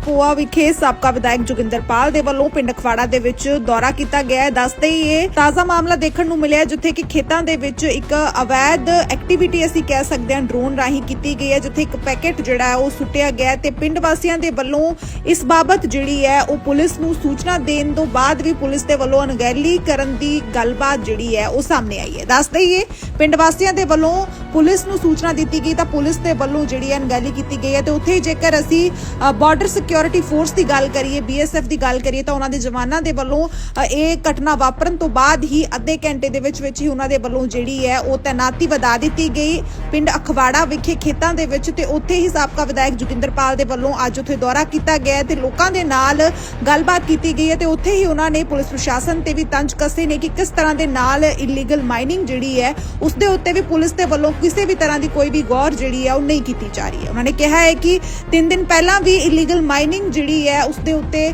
ਦਸੂਆ ਵਿਖੇ ਸਾਬਕਾ ਵਿਧਾਇਕ ਜੋਗਿੰਦਰਪਾਲ ਦੇ ਵੱਲੋਂ ਪਿੰਡ ਖਵਾੜਾ ਦੇ ਵਿੱਚ ਦੌਰਾ ਕੀਤਾ ਗਿਆ ਹੈ। ਦੱਸਦੇ ਹੀ ਇਹ ਤਾਜ਼ਾ ਮਾਮਲਾ ਦੇਖਣ ਨੂੰ ਮਿਲਿਆ ਜਿੱਥੇ ਕਿ ਖੇਤਾਂ ਦੇ ਵਿੱਚ ਇੱਕ ਅਵੈਧ ਐਕਟੀਵਿਟੀ ਅਸੀਂ ਕਹਿ ਸਕਦੇ ਹਾਂ ਡਰੋਨ ਰਾਹੀਂ ਕੀਤੀ ਗਈ ਹੈ, ਜਿੱਥੇ ਇੱਕ ਪੈਕੇਟ ਜਿਹੜਾ ਹੈ ਉਹ ਸੁੱਟਿਆ ਗਿਆ ਤੇ ਪਿੰਡ ਵਾਸੀਆਂ ਦੇ ਵੱਲੋਂ ਇਸ ਬਾਬਤ ਜਿਹੜੀ ਹੈ ਉਹ ਪੁਲਿਸ ਨੂੰ ਸੂਚਨਾ ਦੇਣ ਤੋਂ ਬਾਅਦ ਵੀ ਪੁਲਿਸ ਦੇ ਵੱਲੋਂ ਅਣਗਹਿਲੀ ਕਰਨ ਦੀ ਗੱਲਬਾਤ ਜਿਹੜੀ ਹੈ ਉਹ ਸਾਹਮਣੇ ਆਈ ਹੈ। ਦੱਸਦੇ ਹੀ ਪਿੰਡ ਵਾਸੀਆਂ ਦੇ ਵੱਲੋਂ ਪੁਲਿਸ ਨੂੰ ਸੂਚਨਾ ਦਿੱਤੀ ਗਈ ਤਾਂ ਪੁਲਿਸ ਦੇ ਵੱਲੋਂ ਜਿਹੜੀ ਹੈ ਅਣਗਹਿਲੀ ਕੀਤੀ ਗਈ ਹੈ ਤੇ ਉੱਥੇ ਹੀ ਜੇਕਰ ਅਸੀਂ ਬਾਰਡਰ ਸਿਕਿਉਰਿਟੀ ਫੋਰਸ ਦੀ ਗੱਲ ਕਰੀਏ ਬੀਐਸਐਫ ਦੀ ਗੱਲ ਕਰੀਏ ਤਾਂ ਉਹਨਾਂ ਦੇ ਜਵਾਨਾਂ ਦੇ ਵੱਲੋਂ ਇਹ ਘਟਨਾ ਵਾਪਰਨ ਤੋਂ ਬਾਅਦ ਹੀ ਅੱਧੇ ਘੰਟੇ ਦੇ ਵਿੱਚ ਵਿੱਚ ਹੀ ਉਹਨਾਂ ਦੇ ਵੱਲੋਂ ਜਿਹੜੀ ਹੈ ਉਹ ਤੈਨਾਤੀ ਵਧਾ ਦਿੱਤੀ ਗਈ। ਪਿੰਡ ਅਖਵਾੜਾ ਵਿਖੇ ਖੇਤਾਂ ਦੇ ਵਿੱਚ ਤੇ ਉੱਥੇ ਹੀ ਸਾਬਕਾ ਵਿਧਾਇਕ ਜੋਗਿੰਦਰਪਾਲ ਦੇ ਵੱਲੋਂ ਅੱਜ ਉੱਥੇ ਦੌਰਾ ਕੀਤਾ ਗਿਆ ਹੈ ਤੇ ਲੋਕਾਂ ਦੇ ਨਾਲ ਗੱਲਬਾਤ ਕੀਤੀ ਗਈ ਹੈ ਤੇ ਉੱਥੇ ਹੀ ਉਹਨਾਂ ਨੇ ਪੁਲਿਸ ਪ੍ਰਸ਼ਾਸਨ ਤੇ ਵੀ ਤੰਜ ਕੱਸੇ ਨੇ ਕਿ ਕਿਸ ਤਰ੍ਹਾਂ ਦੇ ਨਾਲ ਇਲੀਗਲ ਮਾਈਨਿੰਗ ਜਿਹੜੀ ਹੈ ਉਸ ਦੇ ਉੱਤੇ ਵੀ ਪੁਲਿਸ ਦੇ ਵੱਲੋਂ ਕਿਸੇ ਵੀ ਤਰ੍ਹਾਂ ਦੀ ਕੋਈ ਵੀ ਗੌਰ ਜਿਹੜੀ ਹੈ ਉਹ ਨਹੀਂ ਕੀਤੀ ਜਾ ਰਹੀ ਹੈ। ਉਹਨਾਂ ਨੇ ਕਿਹਾ ਹੈ ਕਿ ਤਿੰਨ ਦਿਨ ਪਹਿਲਾਂ ਵੀ ਇਲੀਗਲ ਮਾਈਨਿੰਗ ਜਿਹੜੀ ਹੈ ਉਸ ਦੇ ਉੱਤੇ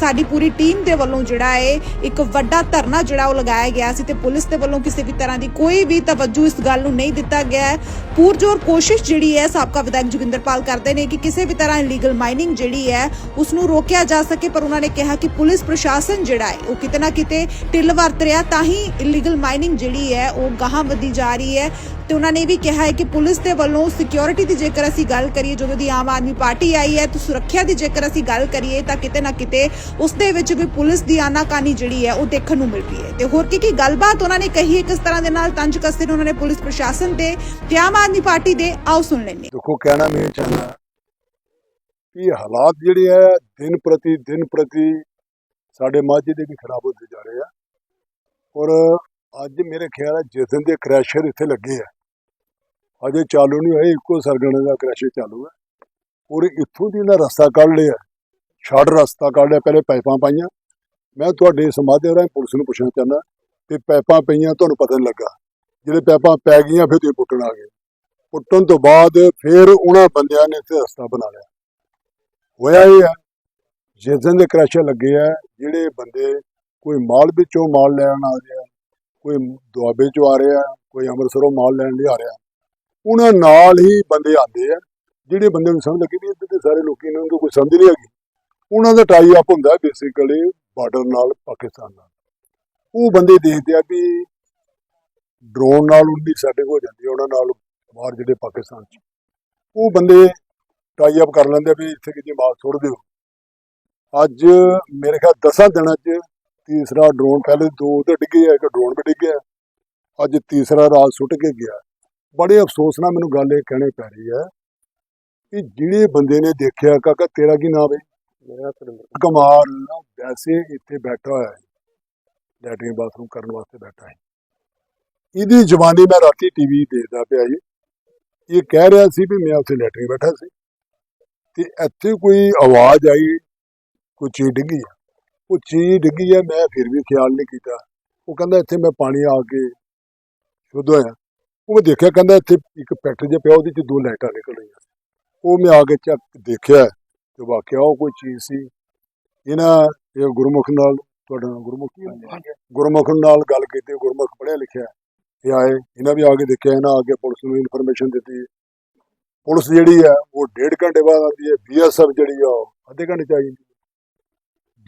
ਸਾਡੀ ਪੂਰੀ ਟੀਮ ਦੇ ਵੱਲੋਂ ਜਿਹੜਾ ਹੈ, ਇੱਕ ਵੱਡਾ ਧਰਨਾ ਜਿਹੜਾ ਉਹ ਲਗਾਇਆ ਗਿਆ ਸੀ ਤੇ ਪੁਲਿਸ ਦੇ ਵੱਲੋਂ ਕਿਸੇ ਵੀ ਤਰ੍ਹਾਂ ਦੀ ਕੋਈ ਵੀ ਤਵੱਜੂ ਇਸ ਗੱਲ ਨੂੰ ਨਹੀਂ ਦਿੱਤਾ ਗਿਆ ਹੈ। ਪੂਰਜੋਰ ਕੋਸ਼ਿਸ਼ ਜਿਹੜੀ ਹੈ ਸਾਬਕਾ ਵਿਧਾਇਕ ਜੋਗਿੰਦਰਪਾਲ ਕਰਦੇ ਨੇ ਕਿ ਕਿਸੇ ਵੀ ਤਰ੍ਹਾਂ ਇਲੀਗਲ ਮਾਈਨਿੰਗ ਜਿਹੜੀ ਹੈ ਉਸ ਨੂੰ ਰੋਕਿਆ ਜਾ ਸਕੇ, ਪਰ ਉਹਨਾਂ ਨੇ ਕਿਹਾ ਕਿ ਪੁਲਿਸ ਪ੍ਰਸ਼ਾਸਨ ਜਿਹੜਾ ਹੈ ਉਹ ਕਿਤੇ ਨਾ ਕਿਤੇ ਢਿੱਲ ਵਰਤ ਰਿਹਾ ਤਾਂ ਹੀ ਇਲੀਗਲ ਮਾਈਨਿੰਗ ਜਿਹੜੀ ਹੈ ਉਹ ਗਾਹਾਂ ਵਧੀ ਜਾ ਰਹੀ ਹੈ ਤੇ ਉਹਨਾਂ ਨੇ ਵੀ ਕਿਹਾ ਹੈ ਕਿ ਪੁਲਿਸ ਦੇ ਵੱਲੋਂ ਸਿਕਿਉਰਿਟੀ ਦੀ ਜੇਕਰ ਅਸੀਂ ਗੱਲ ਕਰੀਏ ਜਦੋਂ ਦੀ ਆਮ ਆਦਮੀ ਪਾਰਟੀ ਆਈ ਹੈ, ਤਾਂ ਸੁਰੱਖਿਆ ਦੀ ਜੇਕਰ ਅਸੀਂ ਗੱਲ ਕਰੀਏ, ਤਾਂ ਕਿਤੇ ਨਾ ਕਿਤੇ ਉਸ ਦੇ ਵਿੱਚ ਵੀ ਪੁਲਿਸ ਦੀ ਆਨਾਕਾਨੀ ਜਿਹੜੀ ਹੈ, ਉਹ ਦੇਖਣ ਨੂੰ ਮਿਲ ਰਹੀ ਹੈ। ਤੇ ਹੋਰ ਕੀ ਕੀ ਗੱਲਬਾਤ ਉਹਨਾਂ ਨੇ ਕਹੀ ਹੈ, ਕਿਸ ਤਰ੍ਹਾਂ ਦੇ ਨਾਲ ਤੰਜ ਕੱਸੇ ਨੇ ਉਹਨਾਂ ਨੇ ਪੁਲਿਸ ਪ੍ਰਸ਼ਾਸਨ ਤੇ ਤੇ ਆਮ ਆਦਮੀ ਪਾਰਟੀ ਦੇ, ਆਓ ਸੁਣ ਲੈਂਦੇ ਦੇਖੋ, ਕਹਿਣਾ ਮੈਂ ਚਾਹੁੰਦਾ ਕਿ ਹਾਲਾਤ ਜਿਹੜੇ ਆ ਦਿਨ ਪ੍ਰਤੀ ਦਿਨ ਪ੍ਰਤੀ ਸਾਡੇ ਮਾਝੇ ਦੇ ਵੀ ਖਰਾਬ ਹੁੰਦੇ ਜਾ ਰਹੇ ਆ। ਔਰ ਅੱਜ ਮੇਰੇ ਖਿਆਲ ਹੈ ਜਿਸ ਦਿਨ ਦੇ ਕ੍ਰੈਸ਼ਰ ਇੱਥੇ ਲੱਗੇ ਆ, ਅਜੇ ਚਾਲੂ ਨਹੀਂ ਹੋਏ ਇੱਕੋ ਸਰਗਣੇ ਦਾ ਕ੍ਰੈਸ਼ਰ ਚਾਲੂ ਹੈ ਔਰ ਇੱਥੋਂ ਦੀ ਨਾ ਰਸਤਾ ਕੱਢ ਲਿਆ, ਛੱਡ ਰਸਤਾ ਕੱਢ ਲਿਆ, ਪਹਿਲੇ ਪਾਈਪਾਂ ਪਾਈਆਂ। ਮੈਂ ਤੁਹਾਡੇ ਸਮਾਧੇ ਰਾਹੀਂ ਪੁਲਿਸ ਨੂੰ ਪੁੱਛਣਾ ਚਾਹੁੰਦਾ ਕਿ ਪਾਈਪਾਂ ਪਈਆਂ ਤੁਹਾਨੂੰ ਪਤਾ ਨਹੀਂ ਲੱਗਾ। ਜਿਹੜੇ ਪਾਈਪਾਂ ਪੈ ਗਈਆਂ, ਫਿਰ ਤੁਸੀਂ ਪੁੱਟਣ ਆ ਗਏ। ਪੁੱਟਣ ਤੋਂ ਬਾਅਦ ਫਿਰ ਉਹਨਾਂ ਬੰਦਿਆਂ ਨੇ ਇੱਥੇ ਰਸਤਾ ਬਣਾ ਲਿਆ। ਹੋਇਆ ਇਹ ਹੈ ਜਿਸ ਦਿਨ ਦੇ ਕ੍ਰੈਸ਼ਰ ਲੱਗੇ ਆ, ਜਿਹੜੇ ਬੰਦੇ ਕੋਈ ਮਾਲ ਵਿੱਚੋਂ ਮਾਲ ਲੈਣ ਆ ਰਿਹਾ ਕੋਈ ਦੁਆਬੇ ਚੋਂ ਆ ਰਿਹਾ, ਕੋਈ ਅੰਮ੍ਰਿਤਸਰੋਂ ਮਾਲ ਲੈਣ ਲਈ ਆ ਰਿਹਾ। ਉਹਨਾਂ ਨਾਲ ਹੀ ਬੰਦੇ ਆਉਂਦੇ ਆ, ਜਿਹੜੇ ਬੰਦੇ ਨੂੰ ਸਮਝ ਲੱਗੀ ਵੀ ਇੱਧਰ ਦੇ ਸਾਰੇ ਲੋਕੀ ਇਹਨਾਂ ਨੂੰ ਕੋਈ ਸਮਝ ਨਹੀਂ ਹੈਗੀ। ਉਹਨਾਂ ਦਾ ਟਾਈ ਅਪ ਹੁੰਦਾ ਬੇਸਿਕਲੀ ਬਾਰਡਰ ਨਾਲ, ਪਾਕਿਸਤਾਨ ਨਾਲ। ਉਹ ਬੰਦੇ ਦੇਖਦੇ ਆ ਵੀ ਡਰੋਨ ਨਾਲ ਉਨੀ ਸੈਟਿੰਗ ਹੋ ਜਾਂਦੀ ਹੈ ਉਹਨਾਂ ਨਾਲ ਬਾਹਰ ਜਿਹੜੇ ਪਾਕਿਸਤਾਨ ਚ। ਉਹ ਬੰਦੇ ਟਾਈ ਅਪ ਕਰ ਲੈਂਦੇ ਆ ਵੀ ਇੱਥੇ ਕਿਤੇ ਮਾਲ ਛੋੜ ਦਿਓ। ਅੱਜ ਮੇਰੇ ਖਿਆਲ 10 ਦਿਨਾਂ ਚ ਤੀਸਰਾ ਡਰੋਨ ਪਹਿਲੇ ਦੋ ਤੇ ਡਿੱਗੇ ਆ ਇੱਕ ਡਰੋਨ ਵੀ ਡਿੱਗਿਆ। ਅੱਜ ਤੀਸਰਾ ਰਾਤ ਸੁੱਟ ਕੇ ਗਿਆ। ਬੜੇ ਅਫਸੋਸ ਨਾਲ ਮੈਨੂੰ ਗੱਲ ਇਹ ਕਹਿਣੀ ਪੈ ਰਹੀ ਹੈ ਕਿ ਜਿਹੜੇ ਬੰਦੇ ਨੇ ਦੇਖਿਆ ਕਾਕਾ ਤੇਰਾ ਕੀ ਨਾਮ ਹੈ? ਮੇਰਾ ਸੁਰਿੰਦਰ ਕੁਮਾਰ ਵੈਸੇ ਇੱਥੇ ਬੈਠਾ ਹੋਇਆ ਹੈ। ਲੈਟਰਿੰਗ ਬਾਥਰੂਮ ਕਰਨ ਵਾਸਤੇ ਬੈਠਾ ਹੈ। ਇਹਦੀ ਜਵਾਨੀ ਮੈਂ ਰਾਤੀ ਟੀਵੀ ਦੇਖਦਾ ਪਿਆ ਜੀ। ਇਹ ਕਹਿ ਰਿਹਾ ਸੀ ਵੀ ਮੈਂ ਉੱਥੇ ਲੈਟਰਿੰਗ ਬੈਠਾ ਸੀ। ਤੇ ਇੱਥੇ ਕੋਈ ਆਵਾਜ਼ ਆਈ ਕੋਈ ਚੀਜ਼ ਡਿੱਗੀ ਆ। ਉਹ ਚੀਜ਼ ਡਿੱਗੀ ਆ ਮੈਂ ਫਿਰ ਵੀ ਖਿਆਲ ਨਹੀਂ ਕੀਤਾ। ਉਹ ਕਹਿੰਦਾ ਇੱਥੇ ਮੈਂ ਪਾਣੀ ਆ ਕੇ ਸ਼ੁੱਧ ਹੋਇਆ। ਉਹ ਮੈਂ ਦੇਖਿਆ ਕਹਿੰਦਾ ਇੱਥੇ ਇੱਕ ਪੈਕਟ ਜਿਹਾ ਪਿਆ ਉਹਦੇ ਚ ਦੋ ਲਾਈਟਾਂ ਨਿਕਲ ਰਹੀਆਂ ਉਹ ਮੈਂ ਆ ਕੇ ਚੱਕ ਦੇਖਿਆ ਤੇ ਵਾਕਿਆ ਉਹ ਕੋਈ ਚੀਜ਼ ਸੀ। ਇਹਨਾਂ ਇਹ ਗੁਰਮੁਖ ਨਾਲ ਤੁਹਾਡਾ ਗੁਰਮੁਖ ਹੈ? ਗੁਰਮੁਖ ਨਾਲ ਗੱਲ ਕੀਤੀ ਗੁਰਮੁਖ ਪੜ੍ਹਿਆ ਲਿਖਿਆ। ਇਹ ਆਏ ਇਹਨਾਂ ਵੀ ਆ ਕੇ ਦੇਖਿਆ ਇਹਨਾਂ ਆ ਕੇ ਪੁਲਿਸ ਨੂੰ ਇਨਫੋਰਮੇਸ਼ਨ ਦਿੱਤੀ। ਪੁਲਿਸ ਜਿਹੜੀ ਹੈ ਉਹ ਡੇਢ ਘੰਟੇ ਬਾਅਦ ਆਉਂਦੀ ਹੈ ਬੀਐਸਐਫ ਜਿਹੜੀ ਆ ਅੱਧੇ ਘੰਟੇ ਚ ਆ ਜਾਂਦੀ ਹੈ।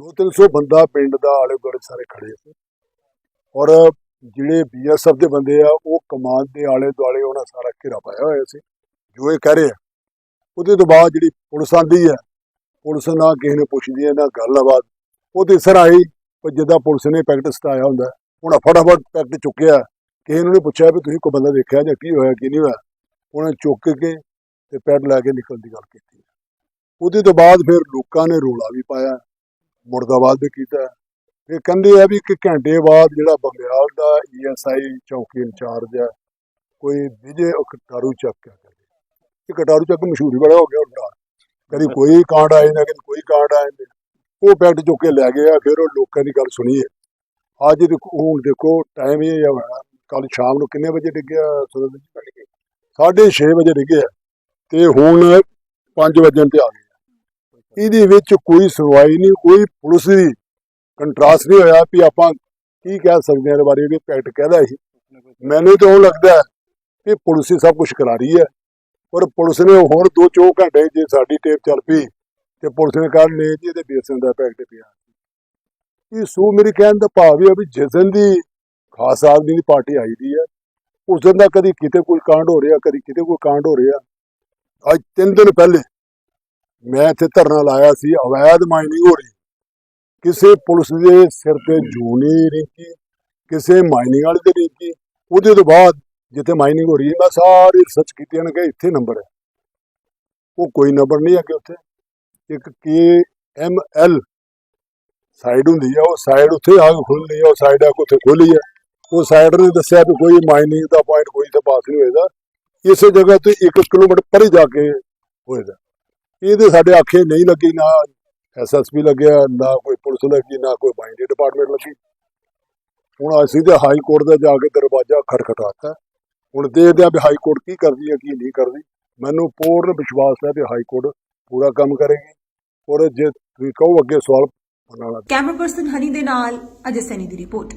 2-300 ਬੰਦਾ ਪਿੰਡ ਦਾ ਆਲੇ ਦੁਆਲੇ ਸਾਰੇ ਖੜੇ ਸੀ ਔਰ ਜਿਹੜੇ ਬੀਐਸਐਫ ਦੇ ਬੰਦੇ ਆ, ਉਹ ਕਮਾਂਡ ਦੇ ਆਲੇ ਦੁਆਲੇ ਉਹਨਾਂ ਸਾਰਾ ਘੇਰਾ ਪਾਇਆ ਹੋਇਆ ਸੀ, ਜੋ ਇਹ ਕਹਿ ਰਹੇ ਆ। ਉਹਦੇ ਤੋਂ ਬਾਅਦ ਜਿਹੜੀ ਪੁਲਿਸ ਆਂਦੀ ਹੈ ਪੁਲਿਸ ਨਾ ਕਿਸੇ ਨੂੰ ਪੁੱਛਦੀ ਹੈ ਨਾ ਗੱਲਬਾਤ। ਉਹ ਤੇ ਸਰ ਆਈ, ਪਰ ਜਿੱਦਾਂ ਪੁਲਿਸ ਨੇ ਪੈਕਟ ਸਟਾਇਆ ਹੁੰਦਾ ਉਹਨਾਂ ਫਟਾਫਟ ਪੈਕਟ ਚੁੱਕਿਆ। ਕਿਸੇ ਨੂੰ ਨਹੀਂ ਪੁੱਛਿਆ ਵੀ ਤੁਸੀਂ ਕੋਈ ਬੰਦਾ ਦੇਖਿਆ ਜਾਂ ਕੀ ਹੋਇਆ, ਕੀ ਨਹੀਂ ਹੋਇਆ। ਉਹਨੇ ਚੁੱਕ ਕੇ ਤੇ ਪੈਡ ਲੈ ਕੇ ਨਿਕਲਣ ਦੀ ਗੱਲ ਕੀਤੀ। ਉਹਦੇ ਤੋਂ ਬਾਅਦ ਫਿਰ ਲੋਕਾਂ ਨੇ ਰੋਲਾ ਵੀ ਪਾਇਆ। ਮੁਰਦਾਬਾਦ ਵੀ ਕੀਤਾ ਫਿਰ ਕਹਿੰਦੇ ਆ ਵੀ ਇੱਕ ਘੰਟੇ ਬਾਅਦ ਜਿਹੜਾ ਬੰਗਿਆਲ ਦਾ ਈਐਸਆਈ ਚੌਕੀ ਇੰਚਾਰਜ ਹੈ ਕੋਈ ਵਿਜੇ ਕਟਾਰੂ ਚੱਕ ਹੈ ਇਹ ਕਟਾਰੂ ਚੱਕ ਮਸ਼ਹੂਰੀ ਬੜਾ ਹੋ ਗਿਆ ਹੁੰਦਾ ਕਦੀ ਕੋਈ ਕਾਂਡ ਆਏ ਨਾ ਕਦੀ ਕੋਈ ਕਾਂਡ ਆਏ ਨੇ ਉਹ ਪੈਕਟ ਚੁੱਕ ਕੇ ਲੈ ਗਏ ਆ ਫਿਰ ਉਹ ਲੋਕਾਂ ਦੀ ਗੱਲ ਸੁਣੀ ਹੈ। ਅੱਜ ਦੇਖੋ ਹੁਣ ਦੇਖੋ ਟਾਈਮ ਇਹ ਹੋਇਆ ਕੱਲ ਸ਼ਾਮ ਨੂੰ ਕਿੰਨੇ ਵਜੇ ਡਿੱਗਿਆ ਸੁਰਜ ਜੀ ਸਾਢੇ ਛੇ ਵਜੇ ਡਿੱਗਿਆ। ਤੇ ਹੁਣ 5 ਵਜੇ ਤੇ ਆ ਗਏ। ਇਹਦੇ ਵਿੱਚ ਕੋਈ ਸੁਣਵਾਈ ਨਹੀਂ, ਕੋਈ ਪੁਲਿਸ ਦੀ ਕੰਟਰਾਸਟ ਨਹੀਂ ਹੋਇਆ ਵੀ ਆਪਾਂ ਕੀ ਕਹਿ ਸਕਦੇ ਹਾਂ ਇਹਦੇ ਬਾਰੇ, ਵੀ ਪੈਕਟ ਕਹਿਦਾ ਸੀ। ਮੈਨੂੰ ਤਾਂ ਉਹ ਲੱਗਦਾ ਕਿ ਪੁਲਿਸ ਹੀ ਸਭ ਕੁਝ ਕਰਾ ਰਹੀ ਹੈ। ਪਰ ਪੁਲਿਸ ਨੇ ਹੋਰ ਦੋ ਚੋ ਘੰਟੇ ਜੇ ਸਾਡੀ ਟੇਪ ਚੱਲ ਪਈ ਤੇ ਪੁਲਿਸ ਨੇ ਕਿਹਾ, ਨਹੀਂ ਜੀ, ਇਹਦੇ ਬੇਸਨ ਦਾ ਪੈਕਟ ਪਿਆ। ਇਹ ਸੋ ਮੇਰੇ ਕਹਿਣ ਦਾ ਭਾਵ ਇਹ ਆ ਵੀ ਜਿਸ ਦਿਨ ਦੀ ਖਾਸ ਆਦਮੀ ਦੀ ਪਾਰਟੀ ਆਈ ਦੀ ਹੈ, ਉਸ ਦਿਨ ਦਾ ਕਦੀ ਕਿਤੇ ਕੋਈ ਕਾਂਡ ਹੋ ਰਿਹਾ, ਕਦੀ ਕਿਤੇ ਕੋਈ ਕਾਂਡ ਹੋ ਰਿਹਾ। ਅੱਜ ਤਿੰਨ ਦਿਨ ਪਹਿਲੇ ਮੈਂ ਇੱਥੇ ਧਰਨਾ ਲਾਇਆ ਸੀ, ਅਵੈਧ ਮਾਈਨਿੰਗ ਹੋ ਰਹੀ। ਕਿਸੇ ਪੁਲਿਸ ਦੇ ਸਿਰ ਤੇ ਜੂੰ ਨਹੀਂ ਰਿੰਕੀ, ਕਿਸੇ ਮਾਈਨਿੰਗ ਵਾਲੇ ਦੇ ਰਿੰਕੀ। ਉਹਦੇ ਤੋਂ ਬਾਅਦ ਜਿੱਥੇ ਮਾਈਨਿੰਗ ਹੋ ਰਹੀ ਹੈ, ਮੈਂ ਸਾਰੀ ਰਿਸਰਚ ਕੀਤੀ ਉਹਨਾਂ ਕਿ ਇੱਥੇ ਨੰਬਰ ਹੈ। ਉਹ ਕੋਈ ਨੰਬਰ ਨਹੀਂ ਅੱਗੇ ਉੱਥੇ। ਇੱਕ ਕੇ ਐਮ ਐਲ ਸਾਈਡ ਹੁੰਦੀ ਹੈ ਉਹ ਸਾਈਡ ਉੱਥੇ ਆ ਕੇ ਖੁੱਲ੍ਹਦੀ ਹੈ ਉਹ ਸਾਈਡ ਆ ਉੱਥੇ ਖੁੱਲੀ ਹੈ ਉਹ ਸਾਈਡ ਨੇ ਦੱਸਿਆ ਵੀ ਕੋਈ ਮਾਈਨਿੰਗ ਦਾ ਪੁਆਇੰਟ ਕੋਈ ਤੇ ਪਾਸ ਨਹੀਂ ਹੋਏਗਾ। ਇਸੇ ਜਗ੍ਹਾ ਤੋਂ 1 ਕਿਲੋਮੀਟਰ ਪਰੇ ਜਾ ਕੇ ਹੋਏਗਾ। ਇਹਦੇ ਸਾਡੇ ਆਖੇ ਨਹੀਂ ਲੱਗੀ, ਨਾ ਐਸਐਸਪੀ ਲੱਗਿਆ, ਨਾ ਕੋਈ ਪੁਲਿਸ ਲੱਗੀ, ਨਾ ਕੋਈ ਮਾਈਨਿੰਗ ਡਿਪਾਰਟਮੈਂਟ ਲੱਗੀ। ਹੁਣ ਅਸੀਂ ਤੇ ਹਾਈ ਕੋਰਟ ਦਾ ਜਾ ਕੇ ਦਰਵਾਜ਼ਾ ਖੜਖੜਾਤਾ ਹੁਣ ਦੇਖਦੇ ਆ ਵੀ ਹਾਈ ਕੋਰਟ ਕੀ ਕਰਦੀ ਹੈ, ਕੀ ਨਹੀਂ ਕਰਦੀ। ਮੈਨੂੰ ਪੂਰਨ ਵਿਸ਼ਵਾਸ ਹੈ ਕਿ ਹਾਈ ਕੋਰਟ ਪੂਰਾ ਕੰਮ ਕਰੇਗੀ। ਔਰ ਜੇ ਤੁਸੀਂ ਕਹੋ ਅੱਗੇ ਸਵਾਲ, ਉਹਨਾਂ ਕੈਮਰਾ ਪਰਸਨ ਹਨੀ ਦੇ ਨਾਲ, ਅਜੇ ਸੈਨੀ ਦੀ ਰਿਪੋਰਟ